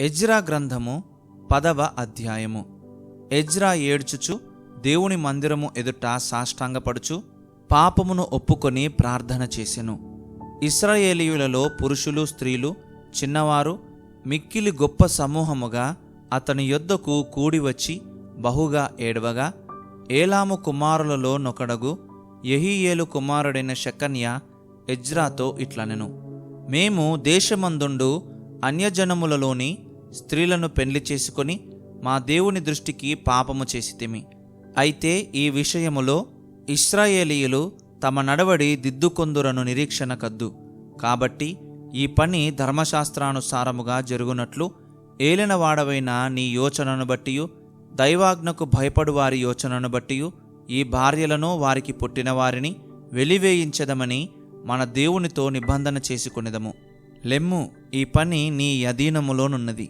Ezra గ్రంథము పదవ అధ్యాయము. ఎజ్రా ఏడ్చుచు దేవుని మందిరము ఎదుట సాష్టాంగపడుచు పాపమును ఒప్పుకొని ప్రార్థన చేసెను. ఇస్రాయేలీయులలో పురుషులు స్త్రీలు చిన్నవారు మిక్కిలి గొప్ప సమూహముగా అతని యొద్దకు కూడివచ్చి బహుగా ఏడవగా ఏలాము కుమారులలో నొకడగు ఎహియేలు కుమారుడైన శకన్య ఎజ్రాతో ఇట్లనెను. మేము దేశమందుండు అన్యజనములలోని స్త్రీలను పెళ్ళి చేసుకొని మా దేవుని దృష్టికి పాపము చేసితిమి అయితే ఈ విషయములో ఇస్రాయేలీయులు తమ నడవడి దిద్దుకొందురను నిరీక్షణ కద్దు. కాబట్టి ఈ పని ధర్మశాస్త్రానుసారముగా జరుగునట్లు ఏలినవాడవైన నీ యోచనను బట్టియు దైవాజ్ఞకు భయపడు వారి యోచనను బట్టియు ఈ భార్యలను వారికి పుట్టిన వారిని వెలివేయించదమని మన దేవునితో నిబంధన చేసుకునేదము. లెమ్ము ఈ పని నీ అధీనములోనున్నది.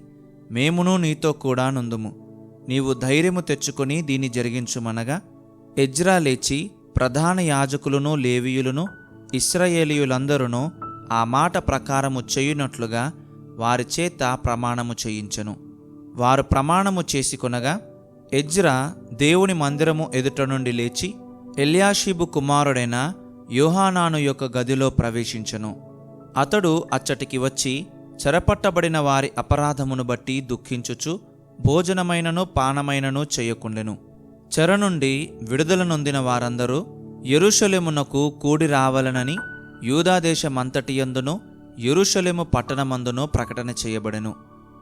మేమును నీతో కూడా నుందుము. నీవు ధైర్యము తెచ్చుకొని దీన్ని జరిగించుమనగా ఎజ్రా లేచి ప్రధాన యాజకులను లేవీయులను ఇస్రాయేలీయులందరూ ఆ మాట ప్రకారము చేయునట్లుగా వారి చేత ప్రమాణము చేయించెను. వారు ప్రమాణము చేసుకొనగా ఎజ్రా దేవుని మందిరము ఎదుట నుండి లేచి ఎల్యాషీబు కుమారుడైన యోహానాను యొక్క గదిలో ప్రవేశించెను. అతడు అచ్చటికి వచ్చి చెరపట్టబడిన వారి అపరాధమును బట్టి దుఃఖించుచు భోజనమైనను పానమైనను చేయకుండెను. చెర నుండి విడుదల నొందిన వారందరూ ఎరుషలేమునకు కూడి రావాలనని యూదాదేశమంతటియందును ఎరుషలేము పట్టణమందును ప్రకటన చేయబడెను.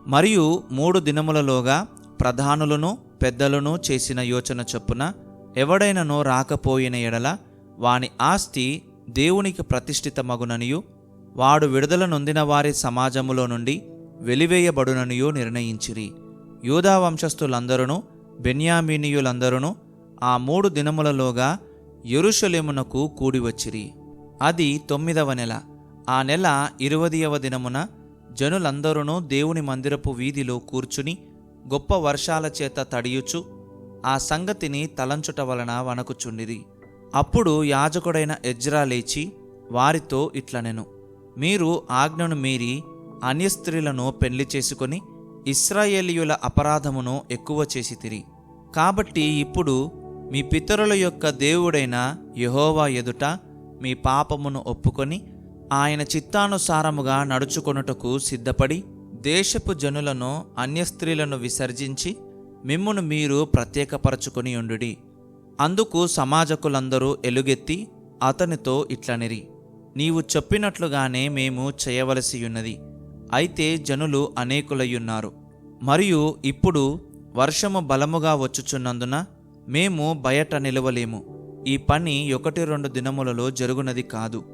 మరియు మూడు దినములలోగా ప్రధానులను పెద్దలను చేసిన యోచన చొప్పున ఎవడైనను రాకపోయిన ఎడల వాని ఆస్తి దేవునికి ప్రతిష్ఠితమగుననియు వాడు విడుదల నొందిన వారి సమాజములో నుండి వెలివేయబడుననియో నిర్ణయించిరి. యూదా వంశస్థులందరూ బెన్యామీనీయులందరూ ఆ మూడు దినములలోగా ఎరుషలేమునకు కూడివచ్చిరి. అది తొమ్మిదవ నెల. ఆ నెల ఇరవదియవ దినమున జనులందరూ దేవుని మందిరపు వీధిలో కూర్చుని గొప్ప వర్షాల చేత తడియుచు ఆ సంగతిని తలంచుట వలన వణకుచుండిరి. అప్పుడు యాజకుడైన ఎజ్రా లేచి వారితో ఇట్లనెను. మీరు ఆజ్ఞను మీరి అన్యస్త్రీలను పెళ్ళి చేసుకొని ఇస్రాయేలీయుల అపరాధమును ఎక్కువ చేసితిరి కాబట్టి ఇప్పుడు మీ పితరుల యొక్క దేవుడైన యహోవా ఎదుట మీ పాపమును ఒప్పుకొని ఆయన చిత్తానుసారముగా నడుచుకొనుటకు సిద్ధపడి దేశపు జనులను అన్యస్త్రీలను విసర్జించి మిమ్మును మీరు ప్రత్యేకపరచుకొని ఉండుడి. అందుకు సమాజకులందరూ ఎలుగెత్తి అతనితో ఇట్లనిరి. నీవు చెప్పినట్లుగానే మేము చేయవలసియున్నది అయితే జనులు అనేకులయ్యున్నారు మరియు ఇప్పుడు వర్షము బలముగా వచ్చుచున్నందున మేము బయట నిలవలేము. ఈ పని ఒకటి రెండు దినములలో జరుగునది కాదు.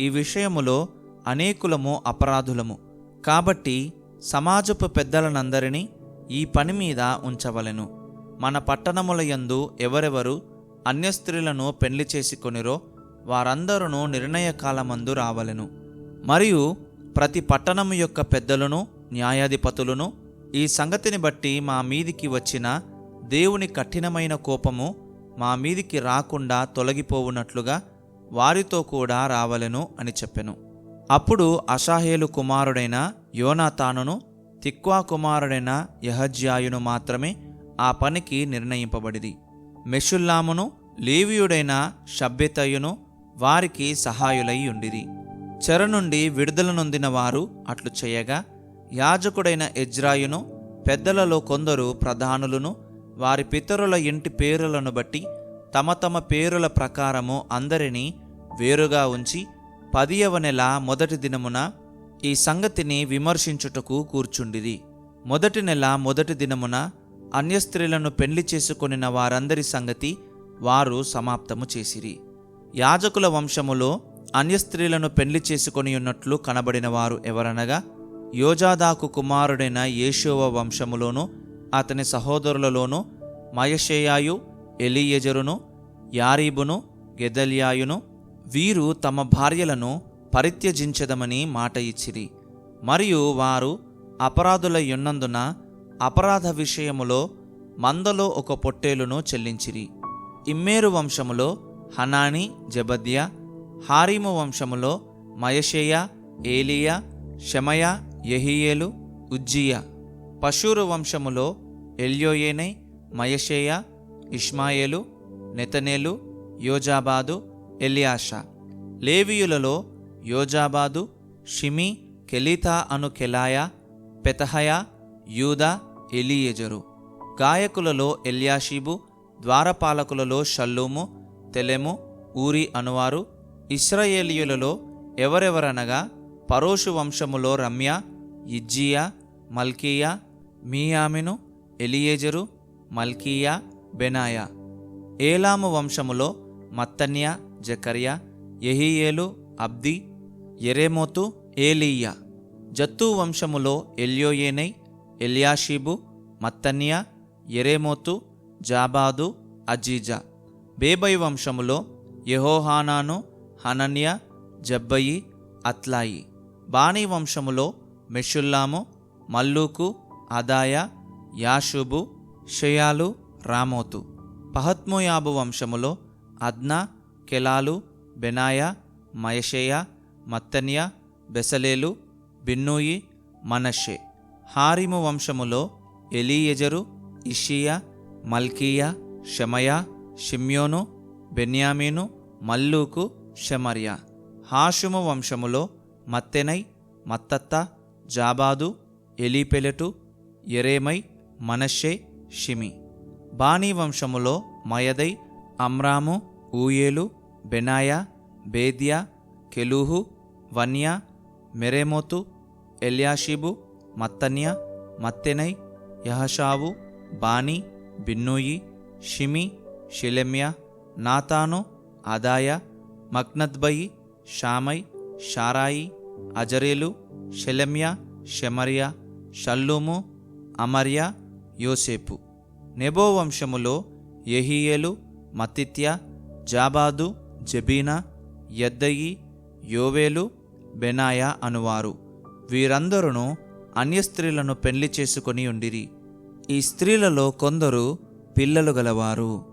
ఈ విషయములో అనేకులము అపరాధులము. కాబట్టి సమాజపు పెద్దలనందరినీ ఈ పని మీద ఉంచవలెను. మన పట్టణముల యందు ఎవరెవరు అన్యస్త్రీలను పెళ్ళి చేసుకొనిరో వారందరూ నిర్ణయకాలమందు రావలెను. మరియు ప్రతి పట్టణము యొక్క పెద్దలను న్యాయాధిపతులను ఈ సంగతిని బట్టి మా మీదికి వచ్చిన దేవుని కఠినమైన కోపము మా మీదికి రాకుండా తొలగిపోవునట్లుగా వారితో కూడా రావలెను అని చెప్పెను. అప్పుడు అషాహేలు కుమారుడైన యోనాతానును తిక్వా కుమారుడైన యహజ్యాయును మాత్రమే ఆ పనికి నిర్ణయింపబడిది మెషుల్లామును లేవియుడైన షబ్బెతయును వారికి సహాయులై ఉండిరి. చెర నుండి విడుదల నొందిన వారు అట్లు చేయగా యాజకుడైన ఎజ్రాయును పెద్దలలో కొందరు ప్రధానులను వారి పితరుల ఇంటి పేరులను బట్టి తమ తమ పేరుల ప్రకారము అందరినీ వేరుగా ఉంచి పదియవ నెల మొదటి దినమున ఈ సంగతిని విమర్శించుటకు కూర్చుండిరి. మొదటి నెల మొదటి దినమున అన్యస్త్రీలను పెళ్ళి చేసుకొనిన వారందరి సంగతి వారు సమాప్తము చేసిరి. యాజకుల వంశములో అన్యస్త్రీలను పెళ్ళి చేసుకొని ఉన్నట్లు కనబడిన వారు ఎవరనగా యోజాదాకు కుమారుడైన యేషోవ వంశములోను అతని సహోదరులలోను మయషేయాయు ఎలియజరును యారీబును గెదల్యాయును వీరు తమ భార్యలను పరిత్యజించదమని మాట ఇచ్చిరి. మరియు వారు అపరాధులయ్యున్నందున అపరాధ విషయములో మందలో ఒక పొట్టేలును చెల్లించిరి. ఇమ్మేరు వంశములో హనాని జబద్య హారీము వంశములో మయషేయ ఏలియా షమయ యహియేలు ఉజ్జియా. పశూరు వంశములో ఎల్యోయేనై మయషేయ ఇష్మాయేలు నెతనేలు యోజాబాదు ఎలియాషా. లేవియులలో యోజాబాదు షిమి కెలితా అను కెలాయ పెతహయ యూదా ఎలియెజరు. గాయకులలో ఎల్యాషీబు ద్వారపాలకులలో షల్లూము తెలెము ఊరి అనువారు ఇస్రాయేలీయులలో ఎవరెవరనగా పరోషు వంశములో రమ్య ఇజ్జియా మల్కీయా మీయామిను ఎలియేజరు మల్కీయా బెనాయా. ఏలాము వంశములో మత్తన్య జకర్య ఎహియేలు అబ్ది ఎరేమోతు ఏలీయా. జత్తు వంశములో ఎల్యోయేనై Eliashib మత్తన్య ఎరేమోతు జాబాదు Aziza. బేబై వంశములో Jehohanan Hananiah Zabbai Athlai. బాణీ వంశములో Meshullam మల్లూకు అదాయ యాషుబు షయాలు రామోతు. పహత్మోయాబు వంశములో అద్నా కెలాలు బెనాయ మయషేయ మత్తన్య బెసలేలు బిన్నూయి Manasseh Harim వంశములో ఎలీయెజరు ఇషియా మల్కీయ షమయా షిమ్యోను బెన్యామీను మల్లూకు షమర్య. హాషుము వంశములో మత్తెనై మత్తత్త జాబాదు ఎలీపెలెటు ఎరేమై మనషే షిమి. బానీ వంశములో మయదై అమ్రాము ఊయేలు బెనాయా బేద్యా కెలూహు వన్యా మెరేమోతు ఎల్యాషిబు మత్తన్య మత్తెనై యహషావు బాణి బిన్నూయి షిమి షిలెమ్య నాతాను అదాయ మక్నద్బయి షామై షారాయి అజరేలు షెలెమ్య షెమర్య షల్లూము అమర్య యోసేపు. నెబో వంశములో యెహీయేలు మతిత్య జాబాదు జబీనా యద్దయి యోవేలు బెనాయా అనువారు. వీరందరూ అన్య స్త్రీలను పెళ్ళి చేసుకొని ఉండిరి. ఈ స్త్రీలలో కొందరు పిల్లలు గలవారు.